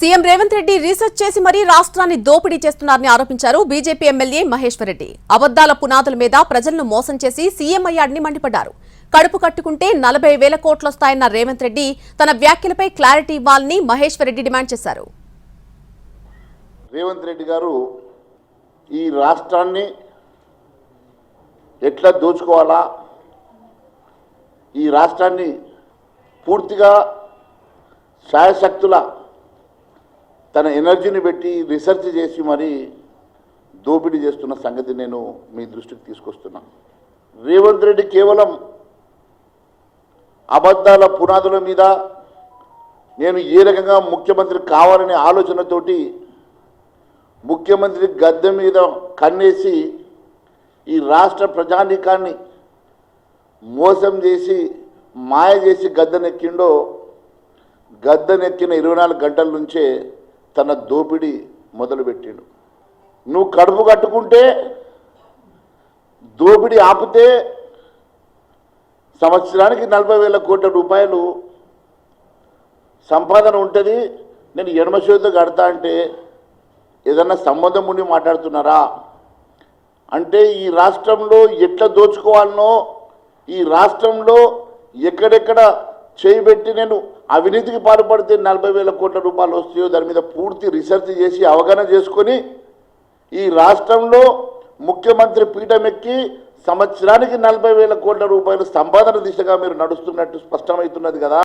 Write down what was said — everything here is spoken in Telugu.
సీఎం రేవంత్ రెడ్డి రీసెర్చ్ చేసి మరీ రాష్ట్రాన్ని దోపిడీ చేస్తున్నారని ఆరోపించారు బీజేపీ ఎమ్మెల్యే మహేశ్వర్ రెడ్డి అబద్దాల పునాదుల మీద ప్రజలను మోసం చేసి సీఎం అయ్యాడని మండిపడ్డారు. కడుపు కట్టుకుంటే నలభై వేల కోట్లొస్తాయన్న రేవంత్ రెడ్డి తన వ్యాఖ్యలపై క్లారిటీ ఇవ్వాలని మహేశ్వర్ రెడ్డి డిమాండ్ చేశారు. రేవంత్ రెడ్డి గారు ఈ రాష్ట్రాన్ని ఎట్లా దోచుకోవాలా? ఈ రాష్ట్రాన్ని పూర్తిగా శాయశక్తుల తన ఎనర్జీని పెట్టి రీసెర్చ్ చేసి మరి దోపిడీ చేస్తున్న సంగతి నేను మీ దృష్టికి తీసుకొస్తున్నా. రేవంత్ రెడ్డి కేవలం అబద్ధాల పునాదుల మీద నేను ఏ రకంగా ముఖ్యమంత్రి కావాలనే ఆలోచనతోటి ముఖ్యమంత్రి గద్దె మీద కన్నేసి ఈ రాష్ట్ర ప్రజానీకాన్ని మోసం చేసి మాయ చేసి గద్దెనెక్కిండో గద్దెనెక్కిన ఇరవై నాలుగు గంటల నుంచే తన దోపిడీ మొదలుపెట్టాడు. నువ్వు కడుపు కట్టుకుంటే దోపిడీ ఆపితే సంవత్సరానికి నలభై వేల కోట్ల రూపాయలు సంపాదన ఉంటుంది నేను ఎడమ చేతితో కడతా అంటే ఏదన్నా సంబంధం ఉండి మాట్లాడుతున్నారా? అంటే ఈ రాష్ట్రంలో ఎట్లా దోచుకోవాలనో ఈ రాష్ట్రంలో ఎక్కడెక్కడ చేయబెట్టి నేను అవినీతికి పాల్పడితే నలభై వేల కోట్ల రూపాయలు వస్తాయో దాని మీద పూర్తి రీసెర్చ్ చేసి అవగాహన చేసుకొని ఈ రాష్ట్రంలో ముఖ్యమంత్రి పీఠం ఎక్కి సంవత్సరానికి నలభై వేల కోట్ల రూపాయలు సంపాదన దిశగా మీరు నడుస్తున్నట్టు స్పష్టమవుతున్నది కదా.